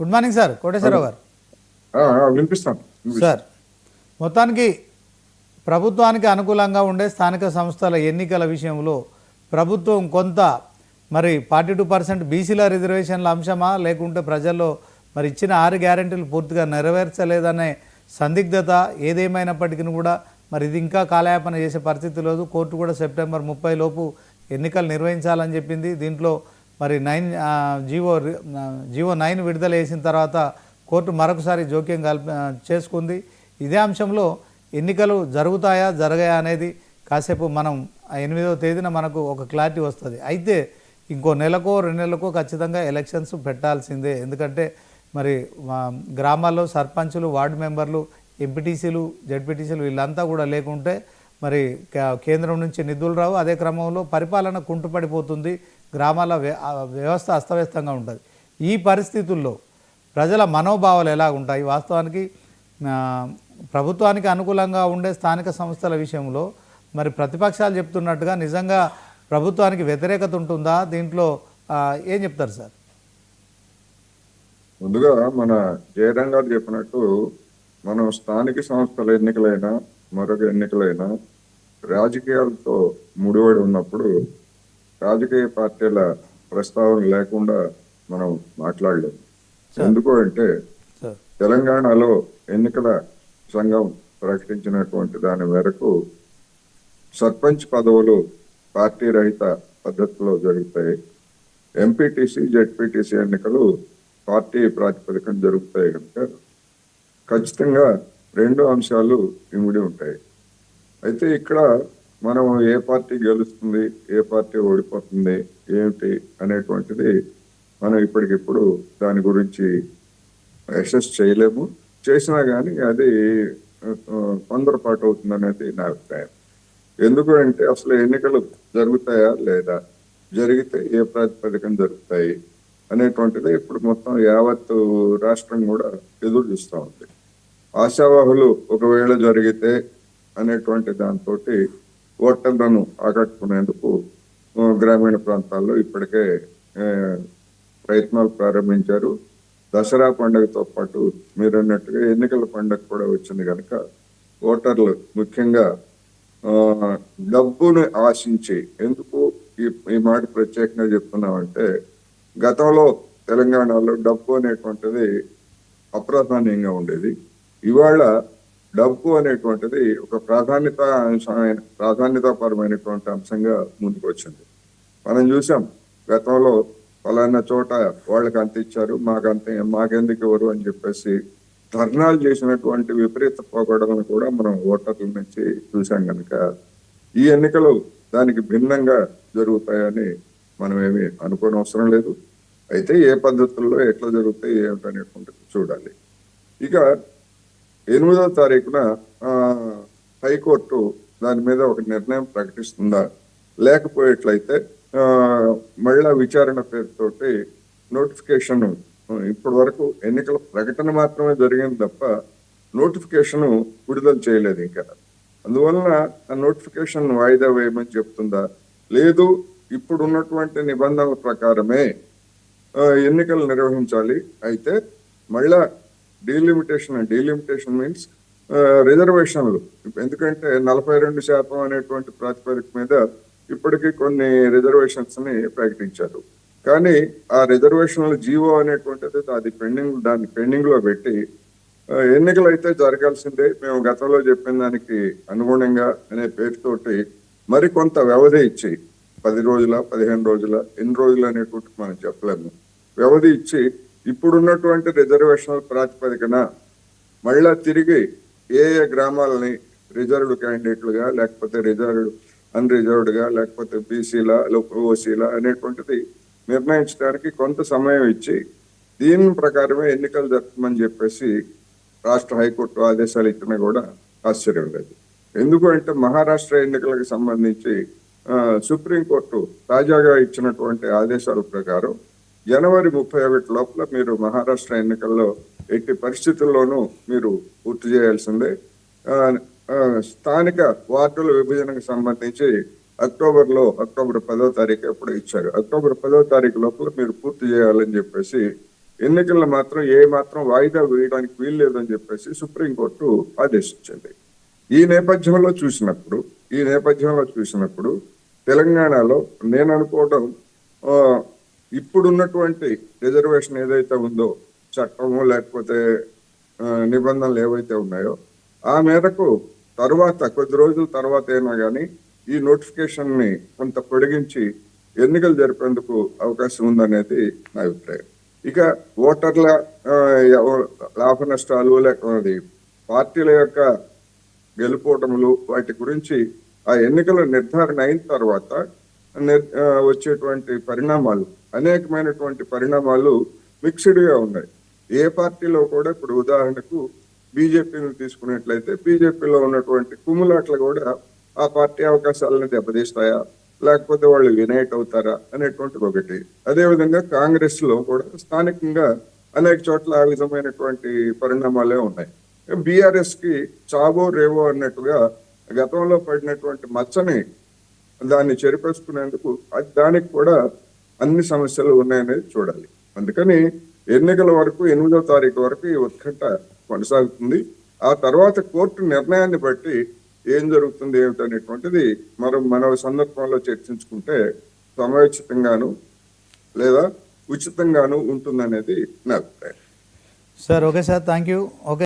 Good morning sir Koteswararao గారు. వినిపిస్తాను. Sir మొత్తానికి ప్రభుత్వానికి అనుకూలంగా ఉండే స్థానిక సంస్థల ఎన్నికల విషయంలో ప్రభుత్వం కొంత మరి ఫార్టీ టూ పర్సెంట్ బీసీల రిజర్వేషన్ల అంశమా? లేకుంటే ప్రజల్లో మరి ఇచ్చిన ఆరు గ్యారెంటీలు పూర్తిగా నెరవేర్చలేదనే సందిగ్ధత ఏదేమైనప్పటికీ కూడా మరి ఇది ఇంకా కాలయాపన చేసే పరిస్థితి లేదు. కోర్టు కూడా సెప్టెంబర్ ముప్పై లోపు ఎన్నికలు నిర్వహించాలని చెప్పింది. దీంట్లో మరి నైన్ జివో జీవో రి- జీవో నైన్ విడుదల చేసిన తర్వాత కోర్టు మరొకసారి జోక్యం కల్ప చేసుకుంది. ఇదే అంశంలో ఎన్నికలు జరుగుతాయా జరగాయా అనేది కాసేపు మనం ఎనిమిదవ తేదీన మనకు ఒక క్లారిటీ వస్తుంది. అయితే ఇంకో నెలకో రెండు నెలలకో ఖచ్చితంగా ఎలక్షన్స్ పెట్టాల్సిందే. ఎందుకంటే మరి గ్రామాల్లో సర్పంచులు వార్డు మెంబర్లు ఎంపీటీసీలు జడ్పీటీసీలు వీళ్ళంతా కూడా లేకుంటే మరి కేంద్రం నుంచి నిధులు రావు. అదే క్రమంలో పరిపాలన కుంటుపడిపోతుంది. గ్రామాల వ్య- వ్యవస్థ అస్తవ్యస్తంగా ఉంటుంది. ఈ పరిస్థితుల్లో ప్రజల మనోభావాలు ఎలా ఉంటాయి? వాస్తవానికి ప్రభుత్వానికి అనుకూలంగా ఉండే స్థానిక సంస్థల విషయంలో మరి ప్రతిపక్షాలు చెప్తున్నట్టుగా నిజంగా ప్రభుత్వానికి వ్యతిరేకత ఉంటుందా? దీంట్లో ఏం చెప్తారు సార్? ముందుగా మన జయరాం గారు చెప్పినట్టు మనం స్థానిక సంస్థల ఎన్నికలైనా మరొక ఎన్నికలైనా రాజకీయాలతో ముడివడి ఉన్నప్పుడు రాజకీయ పార్టీల ప్రస్తావన లేకుండా మనం మాట్లాడలేము. ఎందుకు అంటే తెలంగాణలో ఎన్నికల సంఘం ప్రకటించినటువంటి దాని మేరకు సర్పంచ్ పదవులు పార్టీ రహిత పద్ధతిలో జరుగుతాయి. ఎంపీటీసీ జెడ్పీటీసీ ఎన్నికలు పార్టీ ప్రాతిపదికన జరుగుతాయి కనుక ఖచ్చితంగా రెండు అంశాలు ఇమిడి ఉంటాయి. అయితే ఇక్కడ మనం ఏ పార్టీ గెలుస్తుంది ఏ పార్టీ ఓడిపోతుంది ఏమిటి అనేటువంటిది మనం ఇప్పటికిప్పుడు దాని గురించి అసెస్ చేయలేము. చేసినా కానీ అది తొందరపాటు అవుతుంది అనేది నా అభిప్రాయం. ఎందుకు అంటే అసలు ఎన్నికలు జరుగుతాయా లేదా జరిగితే ఏ ప్రాతిపదికన జరుగుతాయి అనేటువంటిది ఇప్పుడు మొత్తం యావత్ రాష్ట్రం కూడా ఎదురు చూస్తూ ఉంది. ఆశావాహులు ఒకవేళ జరిగితే అనేటువంటి దాంతో ఓటర్లను ఆకట్టుకునేందుకు గ్రామీణ ప్రాంతాల్లో ఇప్పటికే ప్రయత్నాలు ప్రారంభించారు. దసరా పండుగతో పాటు మీరు అన్నట్టుగా ఎన్నికల పండుగ కూడా వచ్చింది కనుక ఓటర్లు ముఖ్యంగా డబ్బును ఆశించి ఎందుకు ఈ ఈ మాట ప్రత్యేకంగా చెప్తున్నామంటే గతంలో తెలంగాణలో డబ్బు అనేటువంటిది అప్రాధాన్యంగా ఉండేది. ఇవాళ డబ్బు అనేటువంటిది ఒక ప్రాధాన్యత అంశమైన ప్రాధాన్యతాపరమైనటువంటి అంశంగా ముందుకు వచ్చింది మనం చూసాం గతంలో పలానా చోట వాళ్ళకి అంత ఇచ్చారు మాకు అంత మాకెందుకు ఎవరు అని చెప్పేసి ధర్నాలు చేసినటువంటి విపరీత పోగొడలను కూడా మనం ఓటర్ల నుంచి చూసాం కనుక ఈ ఎన్నికలు దానికి భిన్నంగా జరుగుతాయని మనం ఏమి అనుకోని అవసరం లేదు. అయితే ఏ పద్ధతుల్లో ఎట్లా జరుగుతాయి ఏమిటనేటువంటిది చూడాలి. ఇక ఎనిమిదో తారీఖున హైకోర్టు దాని మీద ఒక నిర్ణయం ప్రకటిస్తుందా? లేకపోయేట్లయితే మళ్ళా విచారణ పేరుతోటి నోటిఫికేషన్ ఇప్పటి వరకు ఎన్నికల ప్రకటన మాత్రమే జరిగింది తప్ప నోటిఫికేషన్ విడుదల చేయలేదు ఇంకా. అందువలన ఆ నోటిఫికేషన్ వాయిదా వేయమని చెప్తుందా? లేదు ఇప్పుడు ఉన్నటువంటి నిబంధనల ప్రకారమే ఎన్నికలు నిర్వహించాలి. అయితే మళ్ళా డీలిమిటేషన్ డీలిమిటేషన్ మీన్స్ రిజర్వేషన్లు ఎందుకంటే నలభై రెండు శాతం అనేటువంటి ప్రాతిపదిక మీద ఇప్పటికీ కొన్ని రిజర్వేషన్స్ని ప్రకటించారు. కానీ ఆ రిజర్వేషన్ల జీవో అనేటువంటిది అది పెండింగ్ దాన్ని పెండింగ్లో పెట్టి ఎన్నికలు అయితే జరగాల్సిందే మేము గతంలో చెప్పిన దానికి అనుగుణంగా అనే పేరుతోటి మరి కొంత వ్యవధి ఇచ్చి పది రోజుల పదిహేను రోజుల ఎన్ని రోజులు అనేటువంటి మనం చెప్పలేము. వ్యవధి ఇచ్చి ఇప్పుడున్నటువంటి రిజర్వేషన్ల ప్రాతిపదికన మళ్ళా తిరిగి ఏ ఏ గ్రామాలని రిజర్వ్డ్ క్యాండిడేట్లుగా లేకపోతే రిజర్వ్డ్ అన్ రిజర్వ్డ్గా లేకపోతే బీసీల ఓసీల అనేటువంటిది నిర్ణయించడానికి కొంత సమయం ఇచ్చి దీని ప్రకారమే ఎన్నికలు జరపమని చెప్పేసి రాష్ట్ర హైకోర్టు ఆదేశాలు ఇచ్చినా కూడా ఆశ్చర్యం లేదు. ఎందుకు అంటే మహారాష్ట్ర ఎన్నికలకు సంబంధించి సుప్రీంకోర్టు తాజాగా ఇచ్చినటువంటి ఆదేశాల ప్రకారం జనవరి ముప్పై ఒకటి లోపల మీరు మహారాష్ట్ర ఎన్నికల్లో ఎట్టి పరిస్థితుల్లోనూ మీరు పూర్తి చేయాల్సిందే. స్థానిక వార్డుల విభజనకు సంబంధించి అక్టోబర్లో అక్టోబర్ పదో తారీఖు ఎప్పుడు ఇచ్చారు. అక్టోబర్ పదో తారీఖు లోపల మీరు పూర్తి చేయాలని చెప్పేసి ఎన్నికల్లో మాత్రం ఏ మాత్రం వాయిదా వేయడానికి వీలు లేదని చెప్పేసి సుప్రీంకోర్టు ఆదేశించింది. ఈ నేపథ్యంలో చూసినప్పుడు ఈ నేపథ్యంలో చూసినప్పుడు తెలంగాణలో నేను అనుకోవడం ఇప్పుడున్నటువంటి రిజర్వేషన్ ఏదైతే ఉందో చట్టము లేకపోతే నిబంధనలు ఏవైతే ఉన్నాయో ఆ మేరకు తర్వాత కొద్ది రోజుల తర్వాత అయినా కానీ ఈ నోటిఫికేషన్ని కొంత పొడిగించి ఎన్నికలు జరిపేందుకు అవకాశం ఉందనేది నా అభిప్రాయం. ఇక ఓటర్ల లాభ నష్టాలు లేకపోతే పార్టీల యొక్క గెలుపోటములు వాటి గురించి ఆ ఎన్నికల నిర్ధారణ అయిన తర్వాత నిర్- వచ్చేటువంటి పరిణామాలు అనేకమైనటువంటి పరిణామాలు మిక్స్డ్గా ఉన్నాయి. ఏ పార్టీలో కూడా ఇప్పుడు ఉదాహరణకు బీజేపీని తీసుకున్నట్లయితే బీజేపీలో ఉన్నటువంటి కుమ్ములాట్లు కూడా ఆ పార్టీ అవకాశాలను దెబ్బతీస్తాయా? లేకపోతే వాళ్ళు యునైట్ అవుతారా? అనేటువంటిది ఒకటి. అదేవిధంగా కాంగ్రెస్లో కూడా స్థానికంగా అనేక చోట్ల ఆ విధమైనటువంటి పరిణామాలే ఉన్నాయి. బీఆర్ఎస్కి చావో రేవో అన్నట్టుగా గతంలో పడినటువంటి మచ్చని దాన్ని చెరిపేసుకునేందుకు అది దానికి కూడా అన్ని సమస్యలు ఉన్నాయనేది చూడాలి. అందుకని ఎన్నికల వరకు ఎనిమిదో తారీఖు వరకు ఈ ఉత్కంఠ కొనసాగుతుంది. ఆ తర్వాత కోర్టు నిర్ణయాన్ని బట్టి ఏం జరుగుతుంది ఏమిటనేటువంటిది మనం మన సందర్భంలో చర్చించుకుంటే సమయోచితంగాను లేదా ఉచితంగాను ఉంటుందనేది నా అభిప్రాయం. Sir okay sir. Thank you okay.